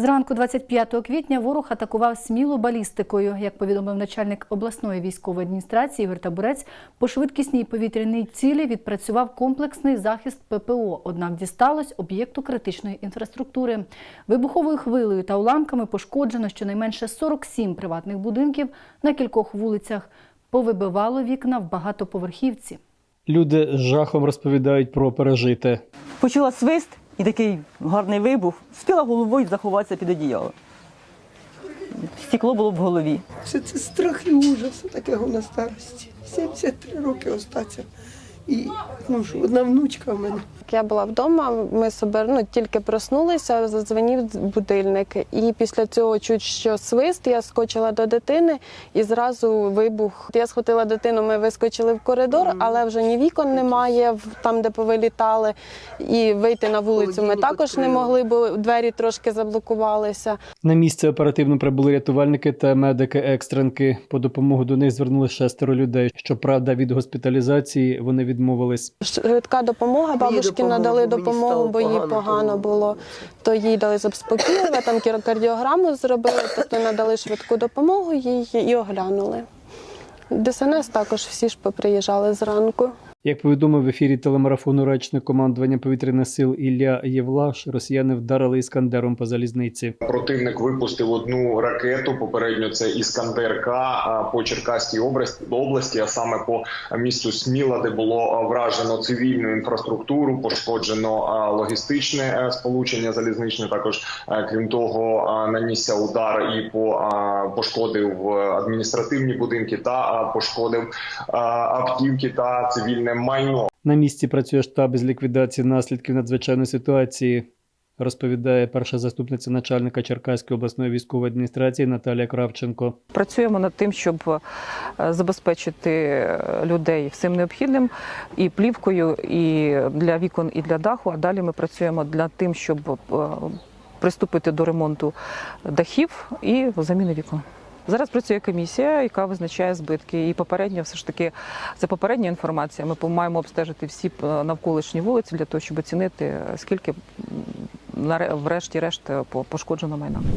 Зранку 25 квітня ворог атакував смілу балістикою. Як повідомив начальник обласної військової адміністрації Ігор Табурець, по швидкісній повітряній цілі відпрацював комплексний захист ППО. Однак дісталось об'єкту критичної інфраструктури. Вибуховою хвилею та уламками пошкоджено щонайменше 47 приватних будинків на кількох вулицях. Повибивало вікна в багатоповерхівці. Люди з жахом розповідають про пережите. Почула свист і такий гарний вибух, встигла головою заховатися під одіяло. Стекло було в голові. Це, це страх і ужас таке на старості. 73 роки остаться. І ну, одна внучка в мене. Я була вдома, ми собі ну, тільки проснулися, задзвонів будильник. І після цього чуть що свист, я скочила до дитини і зразу вибух. Я схватила дитину, ми вискочили в коридор, але вже ні вікон немає там, де повилітали. І вийти на вулицю ми також не могли, бо двері трошки заблокувалися. На місце оперативно прибули рятувальники та медики-екстренки. По допомогу до них звернули шестеро людей. Щоправда, від госпіталізації вони відмовились. Швидка допомога, бабушки надали допомогу, бо їй погано, погано було. То їй дали заспокійливе, там кардіограму зробили, тобто надали швидку допомогу їй і оглянули. ДСНС також всі ж поприїжджали зранку. Як повідомив в ефірі телемарафону речник командування повітряних сил Ілля Євлаш, росіяни вдарили іскандером по залізниці. Противник випустив одну ракету. Попередньо це Іскандер К по Черкаській області, області, а саме по місту Сміла, де було вражено цивільну інфраструктуру, пошкоджено логістичне е, сполучення залізничне. Також е, крім того, нанісся удар і по пошкодив е, адміністративні будинки та пошкодив автівки та цивільне майно. На місці працює штаб із ліквідації наслідків надзвичайної ситуації. Розповідає перша заступниця начальника Черкаської обласної військової адміністрації Наталія Кравченко. Працюємо над тим, щоб е, забезпечити е, людей всім необхідним і плівкою, і для вікон, і для даху. А далі ми працюємо для тим, щоб е, приступити до ремонту дахів і заміни вікон. Зараз працює комісія, яка визначає збитки. І попередньо, все ж таки, за попередня інформація, ми маємо обстежити всі е, навколишні вулиці для того, щоб оцінити, скільки наре- врешті-решт е, по- пошкоджено майна.